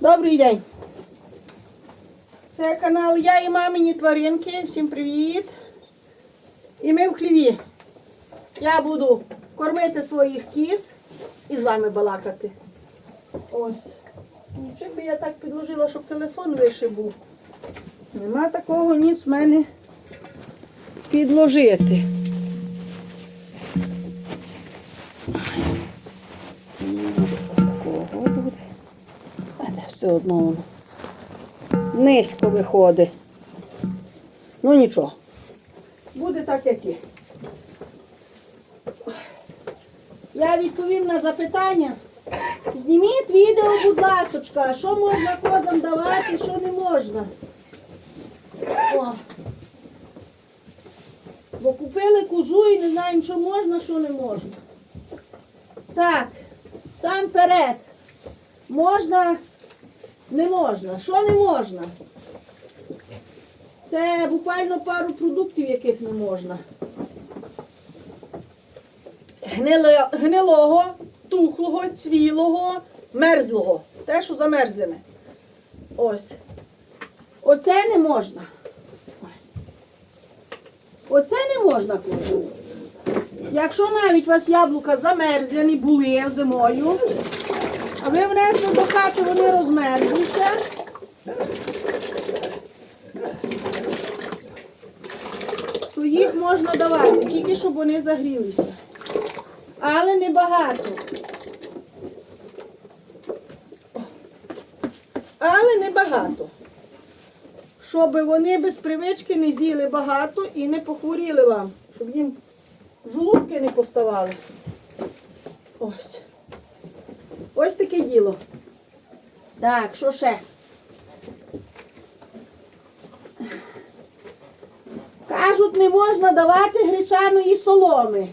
Добрий день. Це канал Я і мамині тваринки. Всім привіт. І ми в хліві. Я буду кормити своїх кіз і з вами балакати. Ось. Ну, Чи би я так підложила, щоб телефон вище був. Нема такого ніц в мене підложити. Все одно воно низько виходить. Ну нічого. Буде так, як є. Я відповім на запитання. Зніміть відео, будь ласочка, що можна козам давати, що не можна. О. Бо купили козу і не знаємо, що можна, що не можна. Так, сам перед. Можна, не можна. Що не можна? Це буквально пару продуктів, яких не можна. Гниле- гнилого, тухлого, цвілого, мерзлого. Те, що замерзлене. Ось. Оце не можна. Оце не можна кожу. Якщо навіть у вас яблука замерзляні були зимою, а ви внесли до хати, вони розмерзлися. То їх можна давати, тільки щоб вони загрілися. Але не багато. Але не багато. Щоб вони без привички не з'їли багато і не похворіли вам, щоб їм жолудки не поставали. Ось. Ось таке діло. Так, що ще? Кажуть, не можна давати гречаної соломи,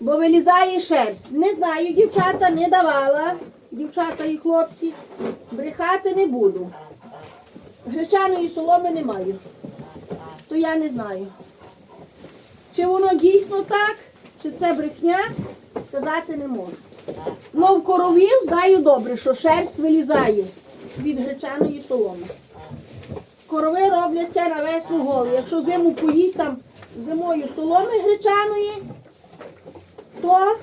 бо вилізає шерсть. Не знаю, дівчата не давала. Дівчата і хлопці. Брехати не буду. Гречаної соломи не маю. То я не знаю. Чи воно дійсно так, чи це брехня, сказати не можу. Ну, в коровів знаю добре, що шерсть вилізає від гречаної соломи. Корови роблять це на весну голу. Якщо зиму поїсть там зимою соломи гречаної, то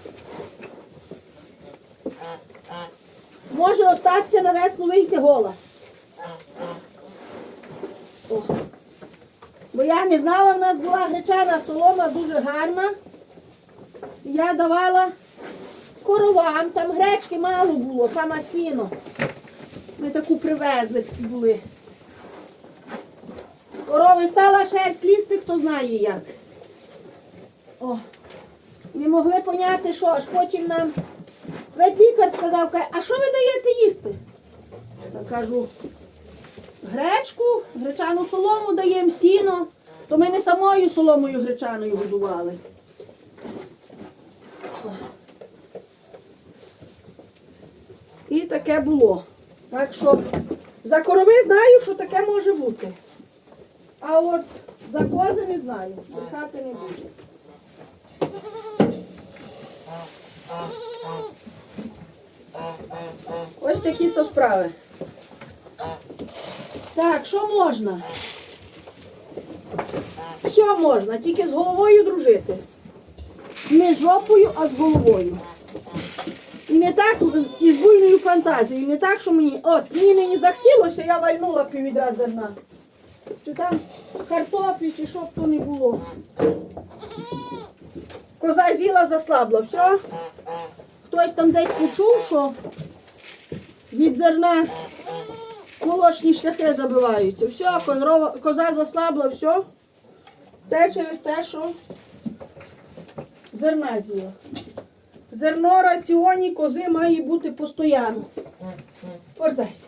може остатися на весну вийти гола. О. Бо я не знала, в нас була гречана солома дуже гарна. Я давала коровам, там гречки мало було, саме сіно. Ми таку привезли були. Корови стала шерсть лізти, хто знає як. О. Не могли поняти, що аж потім нам ветлікар сказав, каже, а що ви даєте їсти? Я кажу, гречку, гречану солому даємо сіно, то ми не самою соломою гречаною годували. Таке було. Так що за корови знаю, що таке може бути. А от за кози не знаю. Брехати не буду. Ось такі то справи. Так, що можна? Все можна, тільки з головою дружити. Не жопою, а з головою. Не так із буйною фантазією, не так, що мені, от, мені не захотілося, я вальнула піввідра зерна. Чи там картоплі, чи що б то не було. Коза з'їла, заслабла, все. Хтось там десь почув, що від зерна молочні шляхи забиваються. Все, коза заслабла, все. Це через те, що зерна з'їла. Зерно раціоні кози має бути постійно. Повертайся.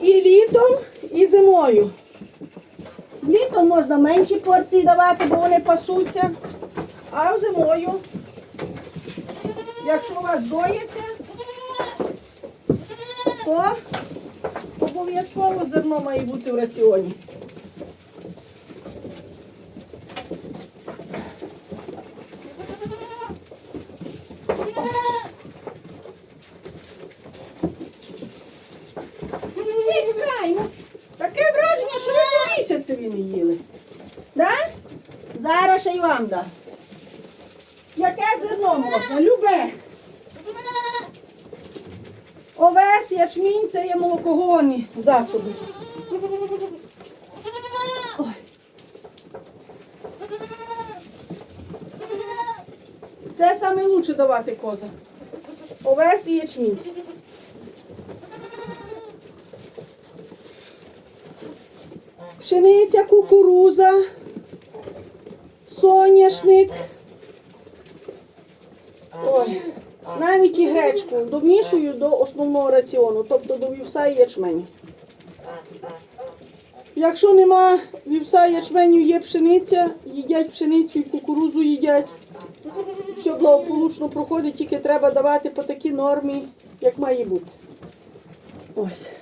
І літом, і зимою. Літом можна менші порції давати, бо вони пасуться. А зимою, якщо у вас доїться, то обов'язково зерно має бути в раціоні. Зараз ще й вам дам. Яке зерно можна? Любе. Овес, ячмінь, це є молокогонні засоби. Це саме лучше давати коза. Овес і ячмінь. Пшениця, кукуруза, соняшник. Ой. Навіть і гречку домішую до основного раціону, тобто до вівса і ячменю. Якщо нема вівса і ячменю, є пшениця, їдять пшеницю і кукурузу їдять. Все благополучно проходить, тільки треба давати по такій нормі, як має бути. Ось.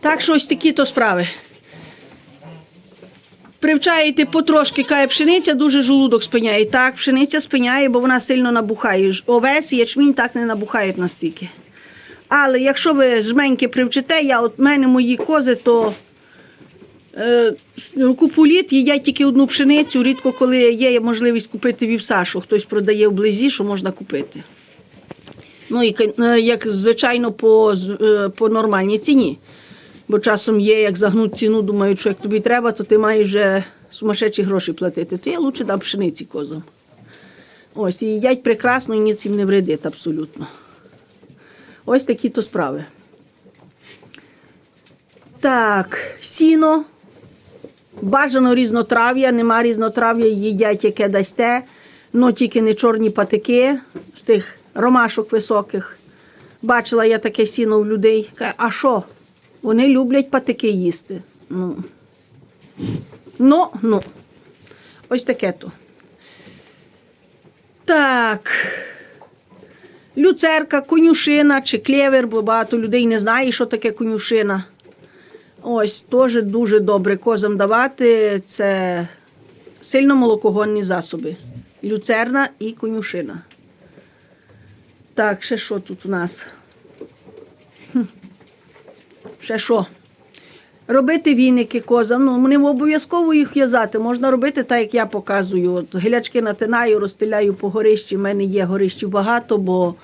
Так що ось такі то справи. Привчаєте потрошки, кає пшениця, дуже желудок спиняє. Так, пшениця спиняє, бо вона сильно набухає. Овес ячмінь так не набухають настільки. Але якщо ви жменьки привчите, я от мене мої кози, то е, купу літ їдять тільки одну пшеницю, рідко коли є можливість купити вівса, що хтось продає вблизі, що можна купити. Ну і е, як звичайно по, е, по нормальній ціні. Бо часом є, як загнуть ціну, думають, що як тобі треба, то ти маєш вже сумасшедші гроші платити. То я лучше дам пшениці козам. Ось, і їдять прекрасно, і ніц їм не вредить абсолютно. Ось такі то справи. Так, сіно. Бажано різнотрав'я, нема різнотрав'я, їдять яке дасте, ну тільки не чорні патики з тих ромашок високих. Бачила я таке сіно в людей. А що? Вони люблять патики їсти. Ну, ну, ну. ось таке то. Так. Люцерка, конюшина чи клевер, бо багато людей не знає, що таке конюшина. Ось, теж дуже добре козам давати. Це сильно молокогонні засоби. Люцерна і конюшина. Так, ще що тут у нас? Ще що? Робити віники козам. Ну, не обов'язково їх в'язати. Можна робити так, як я показую. От гілячки натинаю, розстеляю по горищі. У мене є горищів багато, бо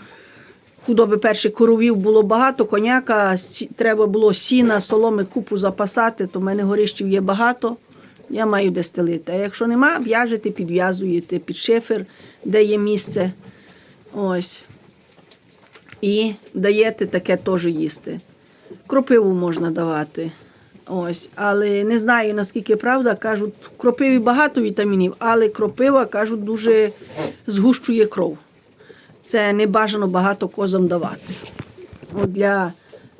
худоби перших коровів було багато, коняка, треба було сіна, соломи, купу запасати, то в мене горищів є багато. Я маю де стелити. А якщо нема, в'яжете, підв'язуєте під шифер, де є місце. Ось. І даєте таке теж їсти. Кропиву можна давати. Ось, але не знаю наскільки правда. Кажуть, в кропиві багато вітамінів, але кропива кажуть дуже згущує кров. Це не бажано багато козам давати. От для,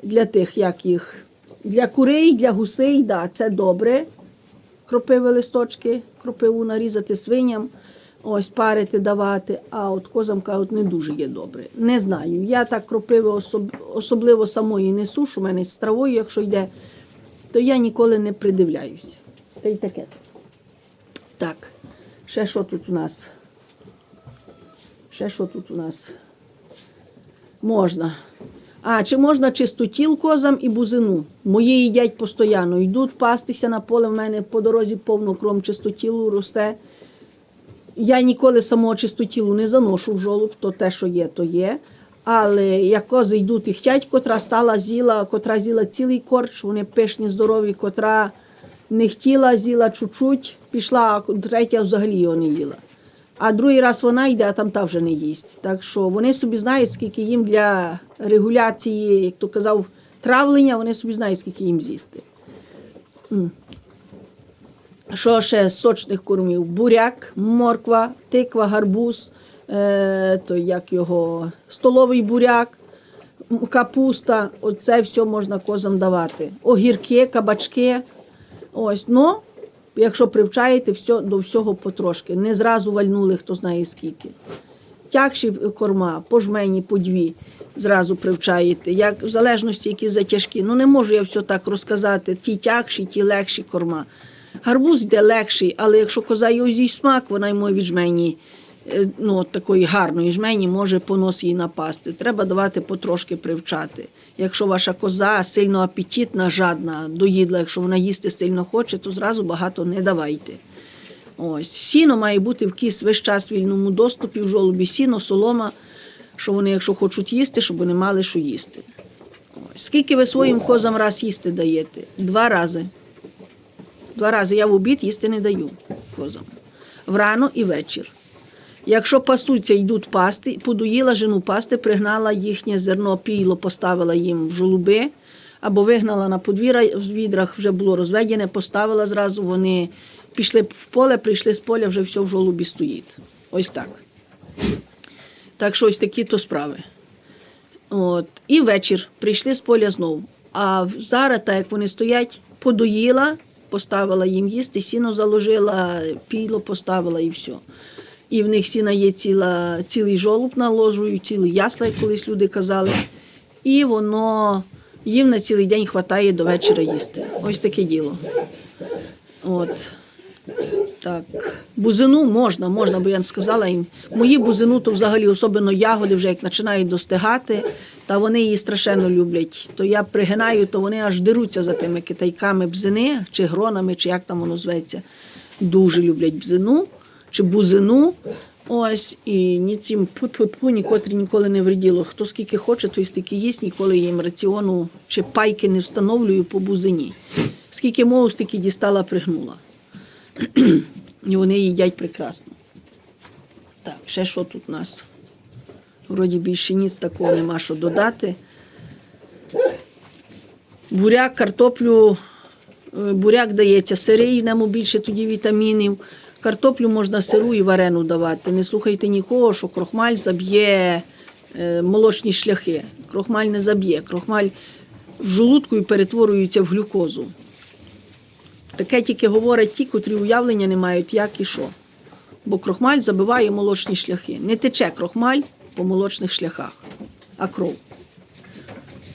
для тих, як їх. Для курей, для гусей, да, це добре. Кропиви листочки, кропиву нарізати свиням, ось парити давати, а от козам кажуть, не дуже є добре. Не знаю. Я так кропиви особ, особливо самої не сушу, у мене з травою, якщо йде, то я ніколи не придивляюся. Та й таке. Так, ще що тут у нас? Ще що тут у нас? Можна. А, чи можна чистотіл козам і бузину? Мої їдять постійно. Йдуть пастися на поле, в мене по дорозі повно кром чистотілу росте. Я ніколи самого чистотілу не заношу в жолоб, то те, що є, то є. Але як кози йдуть і хтять, котра стала з'їла, котра з'їла цілий корч, вони пишні, здорові, котра не хотіла, з'їла чуть-чуть, пішла, а третя взагалі його не їла. А другий раз вона йде, а там та вже не їсть. Так що вони собі знають, скільки їм для регуляції, як то казав, травлення, вони собі знають, скільки їм з'їсти. Що ще з сочних кормів? Буряк, морква, тиква, гарбуз, е, то як його, столовий буряк, капуста. Оце все можна козам давати. Огірки, кабачки. Ось, ну, якщо привчаєте все, до всього потрошки. Не зразу вальнули, хто знає скільки. Тягші корма, по жмені, по дві зразу привчаєте. Як в залежності, які затяжкі. Ну не можу я все так розказати. Ті тягші, ті легші корма. Гарбуз йде легший, але якщо коза його з'їсть смак, вона йому від жмені е, ну, такої гарної жмені може понос їй напасти. Треба давати потрошки привчати. Якщо ваша коза сильно апетитна, жадна, доїдла, якщо вона їсти сильно хоче, то зразу багато не давайте. Ось. Сіно має бути в кіс весь час в вільному доступі, в жолобі сіно, солома, що вони, якщо хочуть їсти, щоб вони мали що їсти. Ось. Скільки ви своїм козам раз їсти даєте? Два рази. Два рази я в обід їсти не даю козам. Врано і вечір. Якщо пасуться, йдуть пасти, подоїла жену пасти, пригнала їхнє зерно, пійло, поставила їм в жолуби, або вигнала на подвір'я в відрах, вже було розведене, поставила зразу, вони пішли в поле, прийшли з поля, вже все в жолубі стоїть. Ось так. Так що ось такі то справи. От. І вечір прийшли з поля знову. А зараз, так як вони стоять, подоїла, поставила їм їсти, сіно заложила, піло поставила і все. І в них сіна є ціла, цілий жолуб наложують, цілий ясла, як колись люди казали. І воно їм на цілий день вистачає до вечора їсти. Ось таке діло. От. Так. Бузину можна, можна, бо я не сказала їм. Мої бузину, то взагалі особливо ягоди, вже як починають достигати, та вони її страшенно люблять. То я пригинаю, то вони аж деруться за тими китайками бзини, чи гронами, чи як там воно зветься. Дуже люблять бзину чи бузину. Ось, і ні цим пу-пу-пу, нікотрі ніколи не вреділо. Хто скільки хоче, той стільки їсть, ніколи їм раціону чи пайки не встановлюю по бузині. Скільки можу, стільки дістала, пригнула. І вони їдять прекрасно. Так, ще що тут у нас? Вроді більше ніц такого нема що додати. Буряк, картоплю, е, буряк дається сирий, в ньому більше тоді вітамінів. Картоплю можна сиру і варену давати. Не слухайте нікого, що крохмаль заб'є е, молочні шляхи. Крохмаль не заб'є. Крохмаль в желудку і перетворюється в глюкозу. Таке тільки говорять ті, котрі уявлення не мають, як і що. Бо крохмаль забиває молочні шляхи. Не тече крохмаль по молочних шляхах, а кров.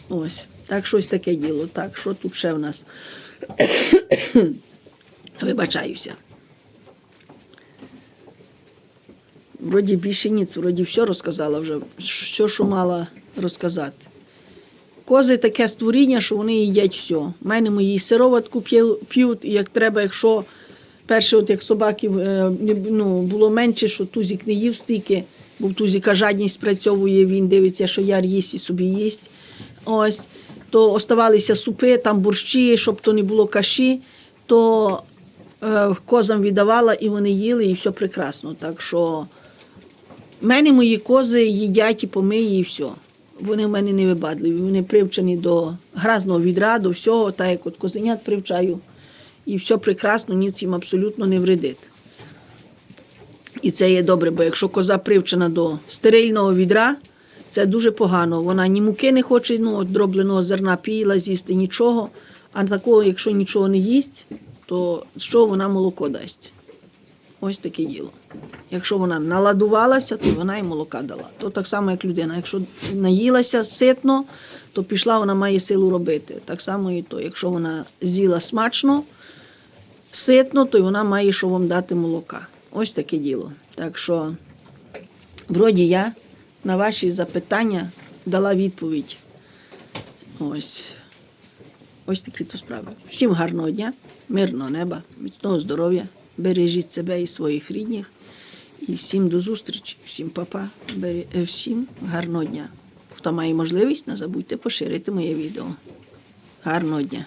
Ось. Так щось таке діло. Так, що тут ще в нас? Вибачаюся. Вроді більше ніц, вроді все розказала вже, все, що мала розказати. Кози таке створіння, що вони їдять все. У мене мої сироватку п'ють, і як треба, якщо перше, от як собаків е, ну, було менше, що тузик не їв стільки, бо в тузика жадність спрацьовує, він дивиться, що яр їсть і собі їсть. Ось, то оставалися супи, там борщі, щоб то не було каші, то е, козам віддавала і вони їли, і все прекрасно. Так що в мене мої кози їдять і помиї, і все. Вони в мене не вибадливі. Вони привчені до гразного відра, до всього, так як от козенят привчаю. І все прекрасно, ніц їм абсолютно не вредить. І це є добре, бо якщо коза привчена до стерильного відра, це дуже погано. Вона ні муки не хоче, ну, дробленого зерна піла, з'їсти нічого. А такого, якщо нічого не їсть, то з чого вона молоко дасть? Ось таке діло. Якщо вона наладувалася, то вона і молока дала. То так само, як людина. Якщо наїлася ситно, то пішла, вона має силу робити. Так само і то. Якщо вона з'їла смачно, ситно, то вона має що вам дати молока. Ось таке діло. Так що, вроді я на ваші запитання дала відповідь. Ось. Ось такі то справи. Всім гарного дня, мирного неба, міцного здоров'я, бережіть себе і своїх рідних. І всім до зустрічі, всім папа, е, всім гарного дня. Хто має можливість, не забудьте поширити моє відео. Гарного дня!